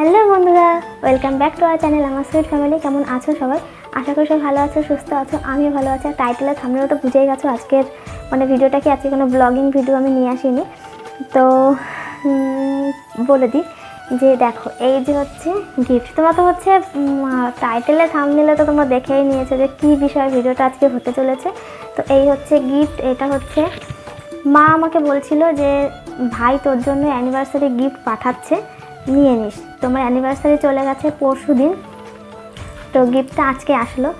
Hello বন্ধুরা welcome back to our channel আমার sweet family কেমন আছো সবাই? আশা করি সব ভালো আছো, সুস্থ আছো, আমিও ভালো আছি। টাইটেলের সামনেও তো বুঝেই গেছো, আজকের মানে ভিডিওটা কি, আজকে কোনো ব্লগিং ভিডিও আমি নিয়ে আসিনি। তো বলে দিই যে দেখো, এই যে হচ্ছে গিফট তোমরা তো হচ্ছে টাইটেলে থামনিলে তো তোমরা দেখেই নিয়েছো যে কী বিষয়ে ভিডিওটা আজকে হতে চলেছে। তো এই হচ্ছে গিফট এটা হচ্ছে, মা আমাকে বলছিল যে ভাই তোর জন্য অ্যানিভার্সারি গিফট পাঠাচ্ছে। নিয়ে নিস। তোমার অ্যানিভার্সারি চলে গেছে পরশু দিন। তো গিফটটা আজকে আসলো।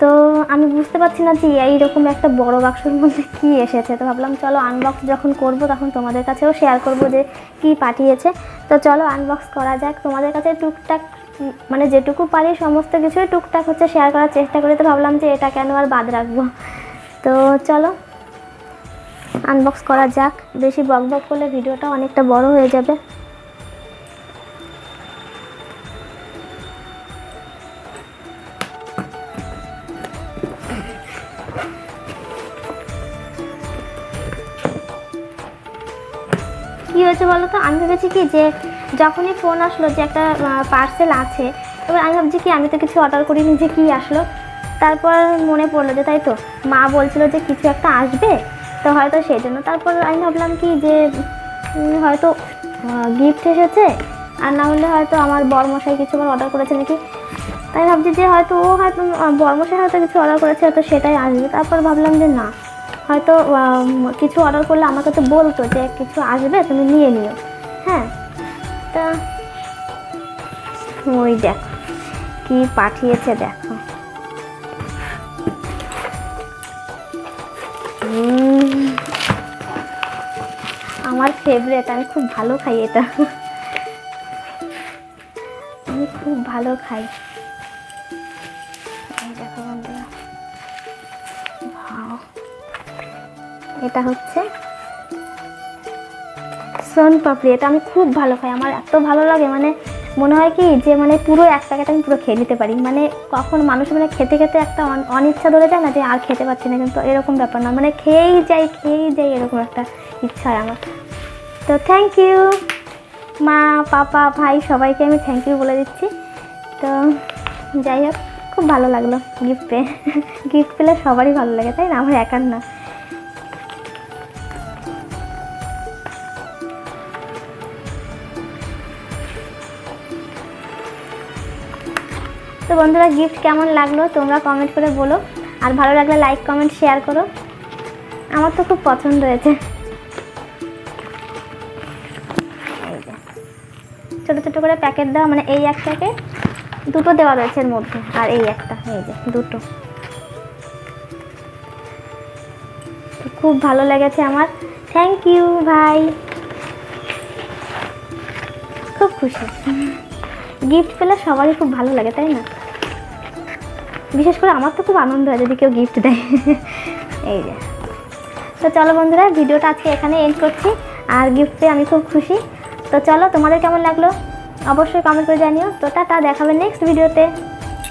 তো আমি বুঝতে পারছি না যে এইরকম একটা বড় বাক্সর মধ্যে কী এসেছে। তো ভাবলাম, চলো আনবক্স যখন করব তখন তোমাদের কাছেও শেয়ার করব যে কী পাঠিয়েছে। তো চলো আনবক্স করা যাক। তোমাদের কাছে টুকটাক মানে যেটুকু পারি সমস্ত কিছুই টুকটাক হচ্ছে শেয়ার করার চেষ্টা করি। তো ভাবলাম যে এটা কেন আর বাদ রাখব। তো চলো আনবক্স করা যাক। বেশি বক বক করলে ভিডিওটা অনেকটা বড় হয়ে যাবে। কী হয়েছে বলো তো? আমি ভেবেছি কি যে যখনই ফোন আসলো যে একটা পার্সেল আছে এবার আমি ভাবছি কি, আমি তো কিছু অর্ডার করিনি যে কী আসলো। তারপর মনে পড়ল যে তাই তো, মা বলছিল যে কিছু একটা আসবে, তো হয়তো সেই জন্য। তারপর আমি ভাবলাম কি যে হয়তো গিফট এসেছে, আর না হলে হয়তো আমার বরমশাই কিছু আবার অর্ডার করেছে নাকি। তাই ভাবছি যে হয়তো ও হয়তো বরমশাই হয়তো কিছু অর্ডার করেছে, হয়তো সেটাই আসবে। তারপর ভাবলাম যে না হয়তো কিছু অর্ডার করলে আমাকে তো বলতো যে কিছু আসবে, তুমি নিয়ে নিও। হ্যাঁ? তা ওই দেখো, কি পাঠিয়েছে দেখো। আমার ফেভারেট আমি খুব ভালো খাই এটা। আমি খুব ভালো খাই। দেখো বন্ধুরা. এটা হচ্ছে সোন পাপড়ি। এটা আমি খুব ভালো খাই, আমার এত ভালো লাগে মানে মনে হয় কি যে মানে পুরো এক প্যাকেট আমি পুরো খেয়ে নিতে পারি। মানে কখন মানুষ মানে খেতে খেতে একটা অন- অনিচ্ছা ধরে যায় না যে আর খেতে পারছি না, কিন্তু এরকম ব্যাপার না মানে খেয়েই যাই খেয়েই যাই এরকম একটা ইচ্ছা হয় আমার। তো থ্যাংক ইউ মা, পাপা, ভাই, সবাইকে আমি থ্যাংক ইউ বলে দিচ্ছি। তো যাই হোক, খুব ভালো লাগল গিফট পেয়ে। গিফট পেলে সবারই ভালো লাগে, তাই না? আমার একার না। তো বন্ধুরা গিফট কেমন লাগল তোমরা কমেন্ট করে বলো। আর ভালো লাগলে লাইক কমেন্ট শেয়ার করো। আমার তো খুব পছন্দ হয়েছে। ছোটো ছোটো করে প্যাকেট দেওয়া মানে এই একটাকে দুটো দেওয়া রয়েছে এর মধ্যে, আর এই একটা, এই যে দুটো। খুব ভালো লেগেছে আমার। থ্যাংক ইউ ভাই। খুব খুশি। গিফট পেলে সবারই খুব ভালো লাগে, তাই না? বিশেষ করে আমার তো খুব আনন্দ হয় যদি কেউ গিফট দেয়। এই যে। তো চলো বন্ধুরা, ভিডিওটা আজকে এখানে এন্ড করছি। আর গিফট পেয়ে আমি খুব খুশি। তো চলো, তোমাদের কেমন লাগল? অবশ্যই কমেন্ট করে জানিও। তো তা দেখাবে নেক্সট ভিডিওতে